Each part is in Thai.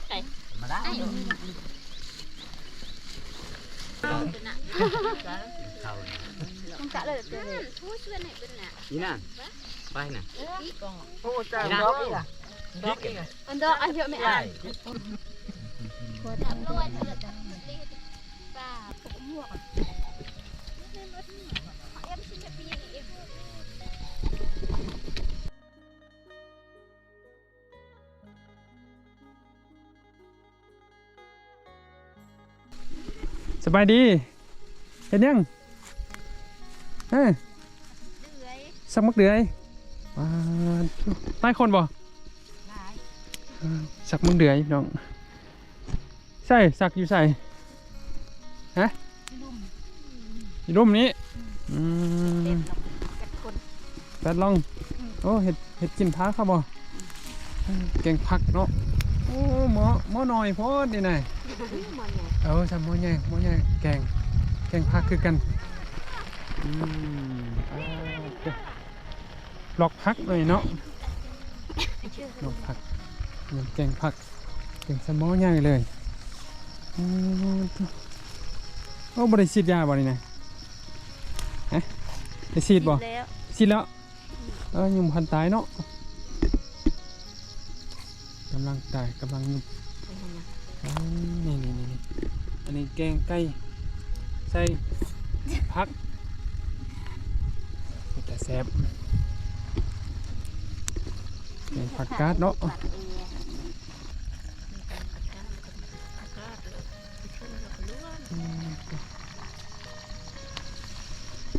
กไก่มาได้ไอ้หนูเป็นน่ะเขาต้องกะเลยเป็นผู้ช่วยไหนเป็นน่ะนี่น่ะไปน่ะอีกองโอ้จ้าดอกอีกอะดอกอีกอะอันดอกอันเยอะไม่อ่านหัวดำลอยเลือดป้าผมหมวก สบายดีเห็นยังเฮ้ยเดือยสักมักเดือยว้าใต้คนบ่ลายเออสักมักเดือยพี่น้องใส่สักอยู่ใส่ฮะลุ่มอยู่ร่มนี้อืเต็มมกับคนแปดลองโอ้เห็ดเห็ดกินพักครับบ่เออแกงผักเนาะโอ้หมอหมอหน่อยพอดีหน่อยมัน เนี่ยเออทำหม้อใหญ่หม้อใหญ่แกง แกงผักคือกันอืมอ่าโอเคลอกผักหน่อยเนาะลอกผักเนี่ยแกงผักแกงสมอใหญ่เลยอืมโอ้บริฉีดยาบ่นี่นะฮะได้ฉีดบ่แล้วฉีดแล้วเออยังพันตายเนาะกำลังตายกำลังยุบอ๋อนี่นี่นี่นี่อั นนี้แกงไก่ใส่ผักแต่แซ่บแกงผักกาดเนาะ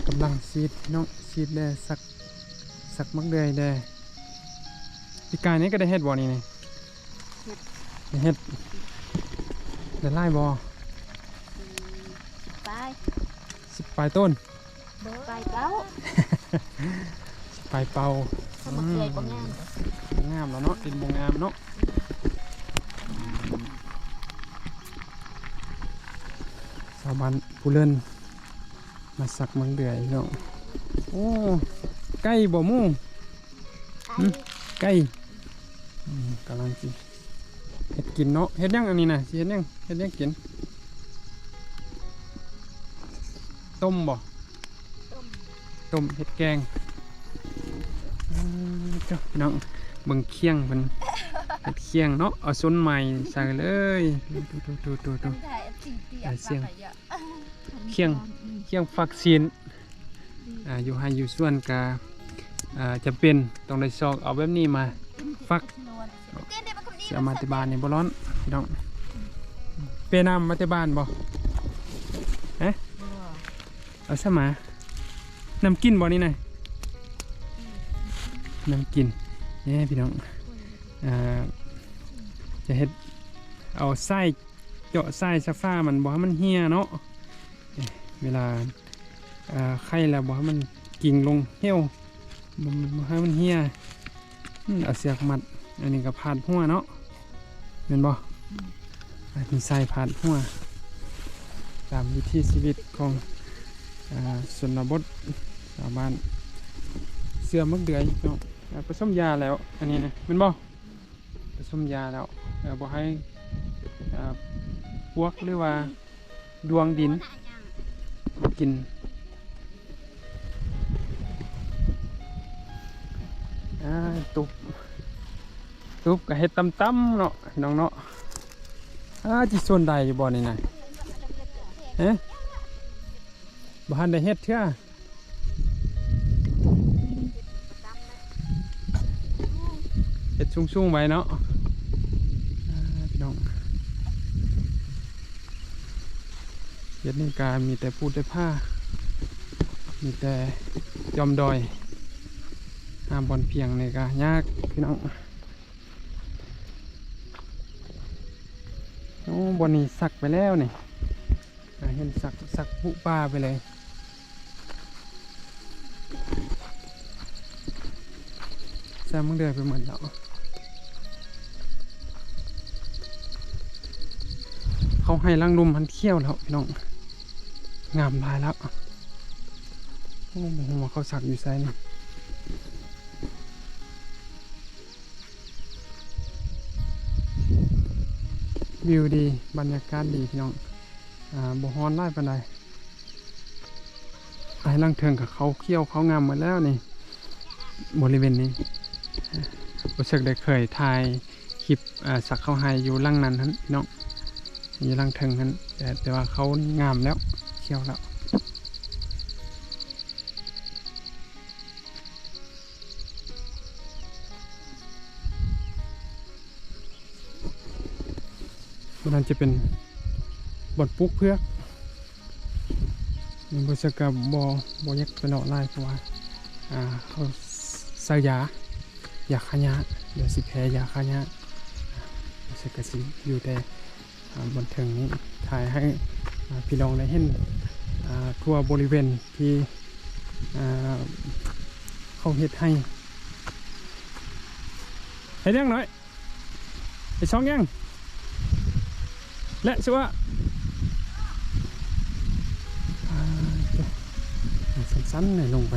กำลังซีดเนาะซีดแด่สักสักมักเดยแด่ปีกายนี้ก็ได้เฮ็ดบ่นี่นี่ได้เฮ็ดเดินไล่บอ ไป สิบ ปลายต้น ไปเก้าปลายเป่าสมเคยบ่งามบ่งามแล้วเนาะดินบงงามเนาะสาวบ้านผู้เล่นมาสักมังเดือยเนาะโอ้ไก่บ่หมู่อืมไก่อืมกำลังกินเห็ดกินเนาะเห็ดยังอันนี้นะสิเห็ดยังเห็ดยังกิน ต้มบ่ต้มเห็ดแกงอืมเจ้าพี่น้องเบิ่งเคียงเพิ่นเห็ดเคียงเนาะเอาส้นใหม่ใส่เลยดูดูดูดูดูถ่ายสีเตียอ่าเสียงเคียงเคียงฟักซีนอ่าอยู่ให้อยู่ส่วนกาอ่าจะเป็นต้องได้ซอกเอาแบบนี้มาฟักสิเอามาที่บ้านนี่บ่ร้อนพี่น้องเปน้ำมาที่บ้านบ่เอ๊ะ เอาซะมาน้ำกินบ่นี่นะน้ำกินเนี่ยพี่น้องอ่าจะเฮ็ดเอาไส้เจาะไส้ซะฟ้ามันบ่ให้มันเหี่ยเนาะเวลาไข่แล้วบ่ให้มันกิ่งลงเหี่ยวบ่บ่ให้มันเหี่ยเอาเสือกมัด อันนี้ก็ผาดหัวเนาะเห็นบ่อันนี้ใส่าดหัวตามวิถีชีวิตของ อ่าชนบทชาวบ้านเสื้อมักเดือยเนาะผสมยาแล้ว อันนี้นะเห็นบ่ผสมยาแล้วเอ่อบ่ให้พวกหรือว่าดวงดินกินตุบทุบก็เฮ็ดตำตำเนาะน้องเนาะอาจิส่วนใดอยู่บ่อนี่นะเอ๊ะ บ้านได้เฮ็ดเท่าเฮ็ดสูงๆไว้เนาะพี่น้องเฮ็ดนี่การมีแต่พูดแต่ผ้า มีแต่จอมดอยห้ามบอลเพียงในก็ยากพี่น้องโอ้บนนี้สักไปแล้วนี่ เห็นสักสักบุปลาไปเลยแซมมึงเดือไปเหมดแล้วเขาให้ลังลุมมันเที่ยวแล้วพี่น้อง งามลายแล้วโอ้โหว่าเขาสักอยู่ไซนี่วิวดี บรรยากาศดีพี่น้อง อ่าบ่ฮอนไล่ปานใดไปลังเทิงกับเขาเขี้ยวเขางามหมดแล้วนี่ บริเวณนี้รู้สึกได้เคยถ่ายคลิปสักเขาไฮอยู่ลังนั้นนั้นพี่น้องอยู่ลังเทิงนั้นแต่แต่ว่าเขางามแล้วเขี้ยวแล้วมันนั้นจะเป็น บทปลุกเพื่อกมันบริษัทกับบอบอยักไปเลาะไล่เพราะว่าอ่าเขาใส่ยายาขยะเดี๋ยวสิแพ้ยาขยะบริษัทกสิอยู่แต่บนเทิงนี้ถ่ายให้พี่น้องได้เห็นทั่วบริเวณที่เขาเฮ็ดให้เห็นยังหน่อยไอช่องยังและชัว สั้นๆหน่อยลงไป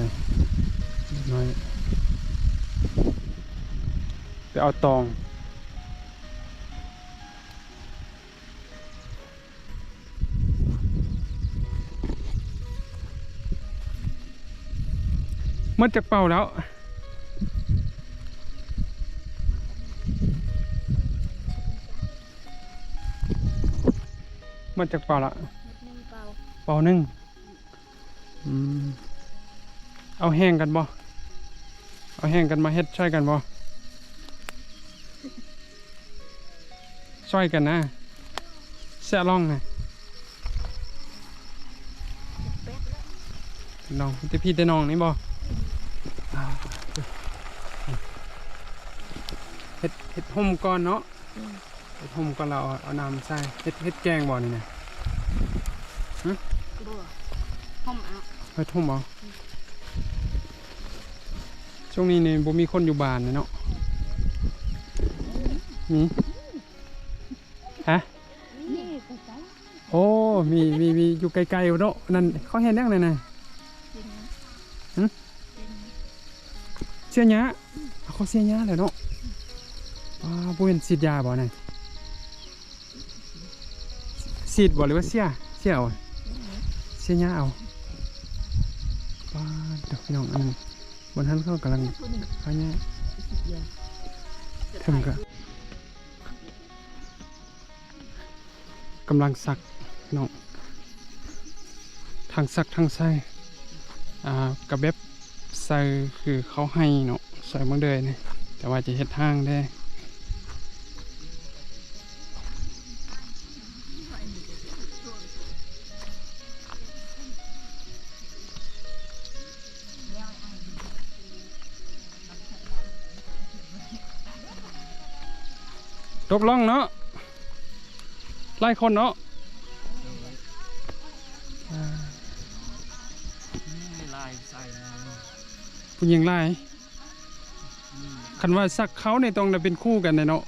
เล็กน้อยไปเอาตองหมดจากเป่าแล้วหมดจากเป่าละนึ่งเปล่าเป่าหนึ่งอืม เอาแห้งกันบ่ เอาแห้งกันมาเฮ็ดช่วยกันบ่ช่วยกันนะแซ่ล่องนะแป๊บแล้วน้องแต่พี่แต่น้องนี่บ่อ่าเฮ็ดเฮ็ดห่มก่อนเนาะเฮ็ดห่มก่อนเราเอาเอาน้ำใส่เฮ็ดเฮ็ดแกงบ่นี่นะบัวห้อมเอาเฮ็ดห่มเอา ช่วงนี้นี่บ่มีคนอยู่บ้านเลยเนาะมีฮะนี่กูใส่โอ้มีมีมีอยู่ไกลๆอยู่เนาะนั่นเขาเห็นยังไงนะเป็นหึเป็นเสียหยาเอาเขาเสียหยาเลยเนาะว้าบ่เห็นฉีดยาบ่น่ะฉีดบ่หรือว่าเสียเสียเอาเสียหยาเอาว้าเดี๋ยวพี่น้องอันนั้น บนท่านเขากำลังพาหยถึงก็กำลังสักน้องทางสักทางใส่อ่ากระเบ็บใส่คือเขาให้เนาะใส่บางเดยนี่แต่ว่าจะเฮ็ดทางได้ ตกล่องเนาะไล่คนเนาะลายใส่ผู้หญิงไล่คันว่าสักเขาในตรงนั้นเป็นคู่กันเลยเนาะ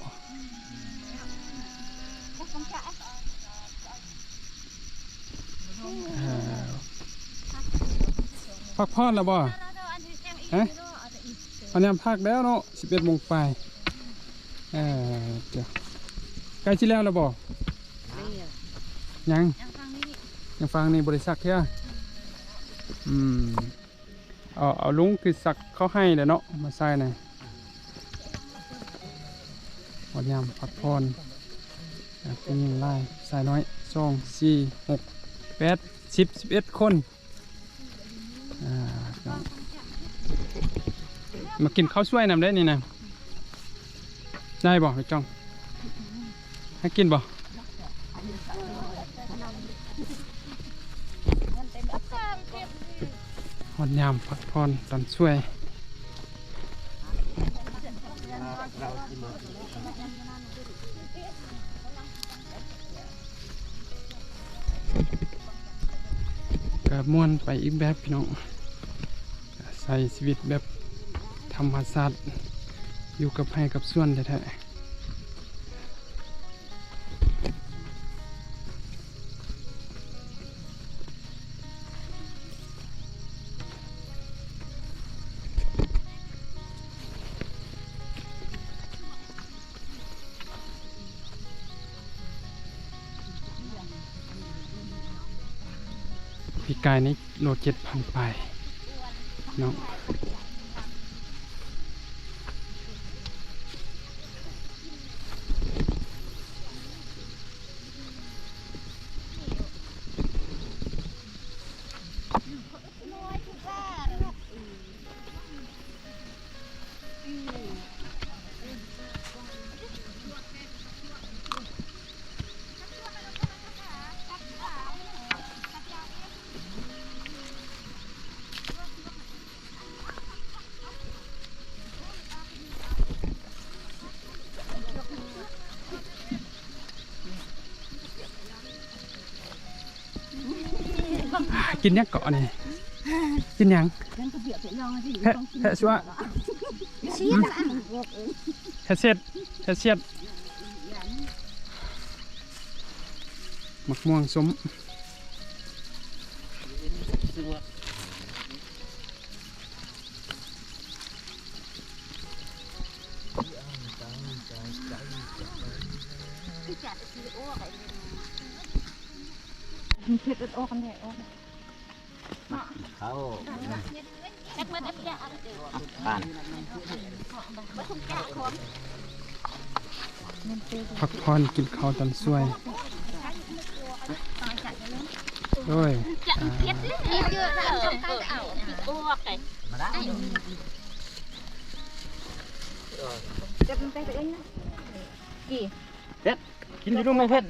พักพอดแล้วบ่อันที่แจ้งอีกฮะเนาะเอาแต่อีกอันนี้พักแล้วเนาะสิบเอ็ดโมงไปลา ยเออเดี๋ยวใกล้ที่แล้วแล้วบ่ยังยังฟังนี่ยังฟังในบริษัทเท่าอืมเอาเอาลุงคือสักเขาให้เด้อเนาะมาใส่หน่อยหมดยามพักพรอะเป็นยิงไล่ใส่น้อยสองสี่หกแปดสิบสิบเอ็ดคนอ่าเนาะมากินข้าวช่วยนำได้นี่นะ ได้บ่ไปจ้อง ให้กินบ่มันเต็มอัพข้างเทียบหอดยามพักพรตอนช่วยเราที่มากับม่วนไปอีกแบบพี่น้องใส่ชีวิตแบบธรรมชาติ อยู่กับไห้กับส่วนแท้พี่กายนี่โลเจ็ดพันไปเนาะ กินยังเกาะนี่กินยังแพะชัวแพะเสียดแพะเสียดมะม่วงส้มเผ็ดออกกันแดดออก เขา แค่เมื่อได้ยาอะไรเดี๋ยว ผ่าน มาทุ่งจ่าของ พักผ่อนกินข้าวตอนสวยโอ้ยจะเผ็ดเลยเยอะนะต้องการจะเอาออกไปมาได้จะเป็นไปตัวเองนะกี่กินอยู่ด้วยไหมเพ็ด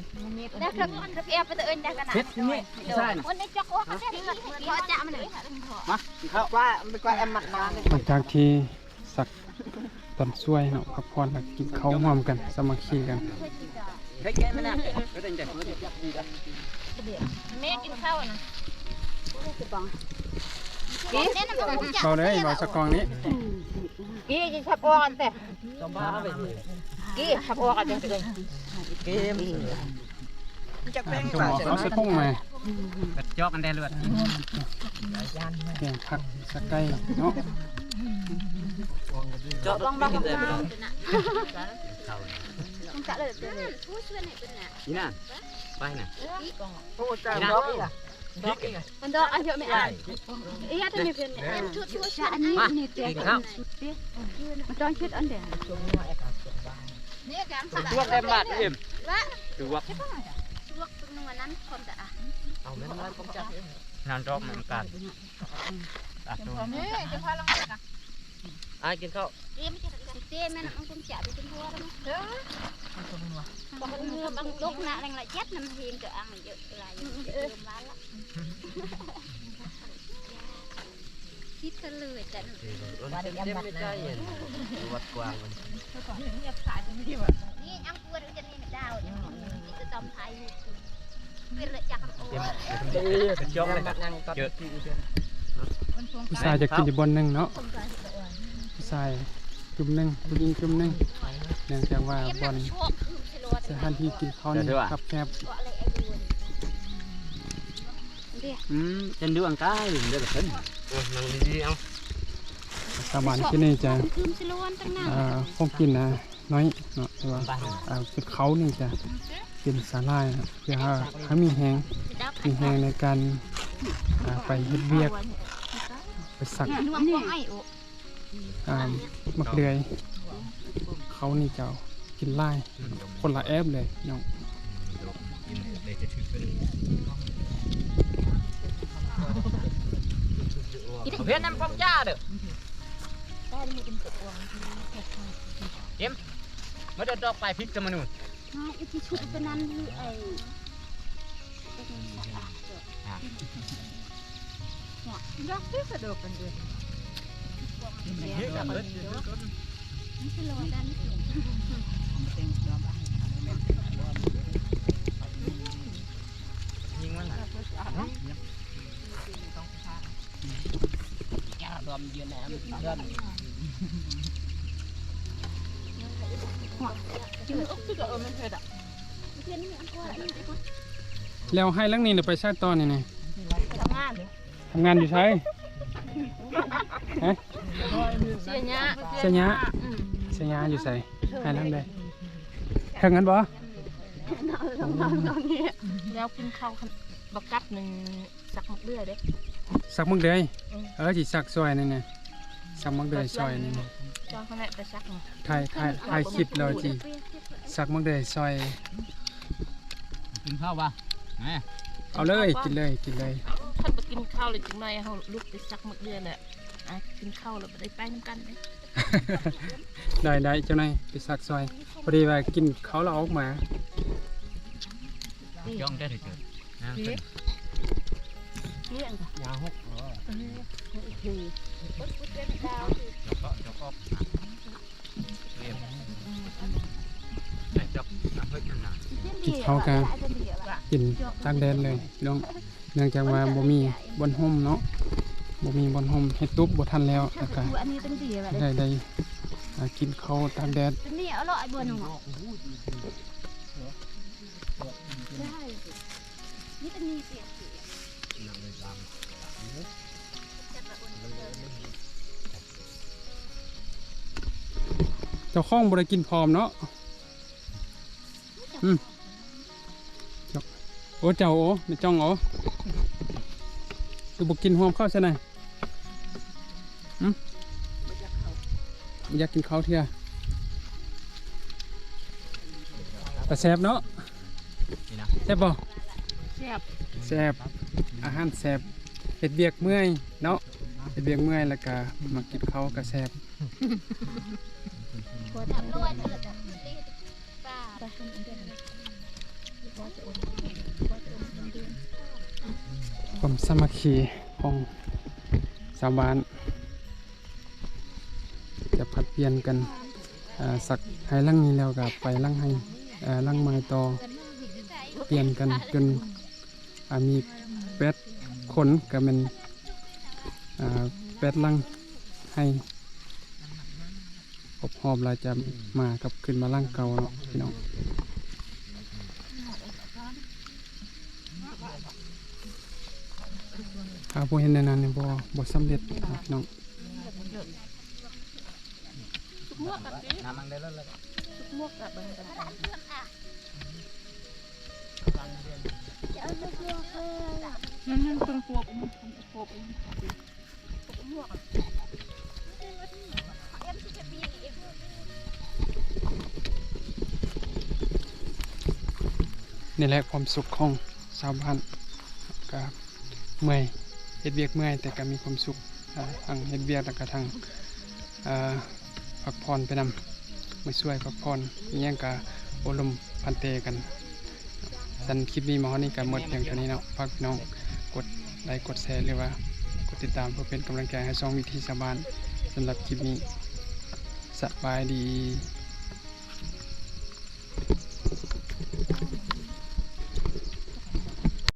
ได้ครับครับแอบไปตัวเองได้กันนะเพ็ดนี่ใช่นะวันนี้จักว่าเขาจะขอจะมันเลยมากินข้าวว่าไม่กว่าแอมมัดมาเลยหลังจากที่สัก ตอนสวยเนาะพักผ่อนแล้วกินข้าวร่วมกันสามัคคีกันเฮ้ยแกไม่น่าก็ได้ใจเพื่อนดีกันแม่กินข้าวนะเบาเลยเบาสกองนี้กี่กินขับออกกันแต่ต้องบ้าไปดิกี่ขับออกกันจังเลยเกมจะแป้งตัวหมอเขาสะพุ่งมากระจอกกันแดนเลือดแกงผักสะไก่เนาะ จอกต้องบ้างกันเลยต้องจะเลยผู้ช่วยไหนเป็นน่ะนี่น่ะไปน่ะโอ้จ้าดอกอีกอะดอกอีกอะมันดอกอายุไม่อ่านเอียาตัวนี้เป็นเนี่ยชุดชุดอันนี้นี่เตี้ยมันต้องชุดอันเดียวนี่การสลัตัวเต็มบาทเอ็มละตัวลวกตรงนู้นนั้นคนจะอะเอาเล่นอะไรผมจับนานรอบเหมันกันตัดตัวนี่จะพาลงมา อะกินข้าวเตี้ยไม่ใช่เตี้ยมน้องคุณจ่าไปเป็นหัวแล้วมั้งบอกว่ามื่อบางลูกนะแรงละเจ็ดน้ำเฮียงเกิดอ่างเยอะอะไรเยอะมาละคิดกันเลยแต่เต็มเต็มไม่ใช่วัดกว้างมันนี่อังกวดจะนี่ดาวนี่จะจอมไทยเป็นเลยจากโอ้เต็มกระจกเลยเยอะผู้ชายจะกินอยู่บนหนึ่งเนาะ ผู้ชายจุ่มหนึ่งผู้หญิงจุ่มหนึ่งเนื่องจากว่าเอ็มบนน้ำช่วงคือชะลอสถานที่กินข้าวนี่ครับแคบตัวอะไรไอ้ดูเดี๋ยวอืมจะดูอังกายเดี๋ยวแบบนั้นนั่งดีๆเอาสามานที่นี่จะคือชะลอนตั้งนานอ่าคงกินนะน้อยเนาะแต่ว่าอ่าเป็นเขานี่จะกินสาลายนะเพื่อให้เขามีแหงมีแหงในการอ่าไปเฮ็ดเวียกไปสักนวงพวงไอ้โอ้อ่ามักเดือยเขานี่เจ้ากินไล่คนละแอบเลยเนาะเพี้ยนน้ำพองจ้าเด้อเอ็มมาเดินดอกไปพริกจะมานู่นไอ้ที่ชุดเป็นนั้นคือไอ้ดอกที่สะดวกกันด้วยเยิงมันนะจืดอกจืดเออมันเผ็ดอะนนี่อันกวดแล้วให้เรื่องนี้เดี๋ยวไปใช้ตอนนี่ไงทำงานทำงานอยู่ใช้ ฮะเสียเนี้ยเสียหยะเสียหยะอยู่ใส่ให้เรื่องใดเท่างั้นบ่แล้วกินข้าวบักกัดหนึ่งสักมักเดือยเด้สักมักเดยอืมเออสิสักซอยนี่นะสักมักเดยซอยนี่นะจองเขาแหละไปสักมาถ่ายถ่ายถ่ายคลิปเราจีสักมักเดยซอยกินข้าวป่ะไหนเอาเลยกินเลยกินเลยท่านไปกินข้าวเลยจังหน่อยเฮาลุกไปสักมักเดือยแหละ อะกินข้าวแล้วบ่ได้ไปนํกันเด้ได้ได้เจ้านายไปสักซอยพอดีว่ากินเขาวเราออกมาย่องได้ถึงเจอนะเลี้ยงค่ะยาหกเหรอคือเดี๋ยวก็เดี๋ยวก็เรียนแต่จบน้ำเพื่อนหนากินเขาวกันกินตากแดดเลยพี่น้องเนื่องจากว่าบ่มีบนห่มเนาะ บ่มีบนห่มเฮ็ดตุ๊บบ่ทันแล้วแล้วก็อันนี้เป็นเดียวได้ได้อ่ากินข้าวตากแดดเป็นนี่เอาละไอ้บัวหนุ่มได้นี่เป็นนี่เสียเจ้าของบ่ได้กินพร้อมเนาะอืมเจ้าโอ้เจ้าโอ้ไม่จ้องโอ้คือบ่กินหอมข้าวใช่ไหม อยากกินข้าวเที่ยแต่แซ่บเนาะนี่นะแซ่บบ่แซ่บแซ่บอาหารแซ่บเฮ็ดเบียกเมื่อยเนาะเฮ็ดเบียกเมื่อยแล้วก็มากินข้าวก็แซ่บทำด้วยเถิดป้าความสามัคคีของชาวบ้านจะผลัด เปลี่ยนกันสักให้ลังนี้แล้วก็ไปลังให้ลังไม้ต่อเปลี่ยนกันจนมีแปดคนก็เป็นแปดลังให้ครบหอบเราจะมากับขึ้นมาลังเก่าเนาะพี่น้องหาผู้เห็นในนั้นเนี่ยบ่บ่สำเร็จพี่น้อง ทุกมวกกับสิน้ำมันได้แล้วเลยทุกมวกกับเบิ่งกันนั่นนั่นเป็นพวกมันเป็นพวกมันนี่แหละความสุขของชาวบ้านก็เมื่อยเฮ็ดเวียกเมื่อยแต่ก็มีความสุขอ่าทั้งเฮ็ดเวียกแล้วก็ทั้งอ่า พักผ่อนไปนำมาช่วยพักผ่อนอิหยังก็อบรมพันเตกันสันคลิปนี้มาฮอนี่กับหมดเพียงเท่านี้เนาะพักน้องกดไลค์กดแชร์หรือว่ากดติดตามเพื่อเป็นกำลังใจให้ช่องวิธีชาวบ้านสำหรับคลิปนี้สบายดี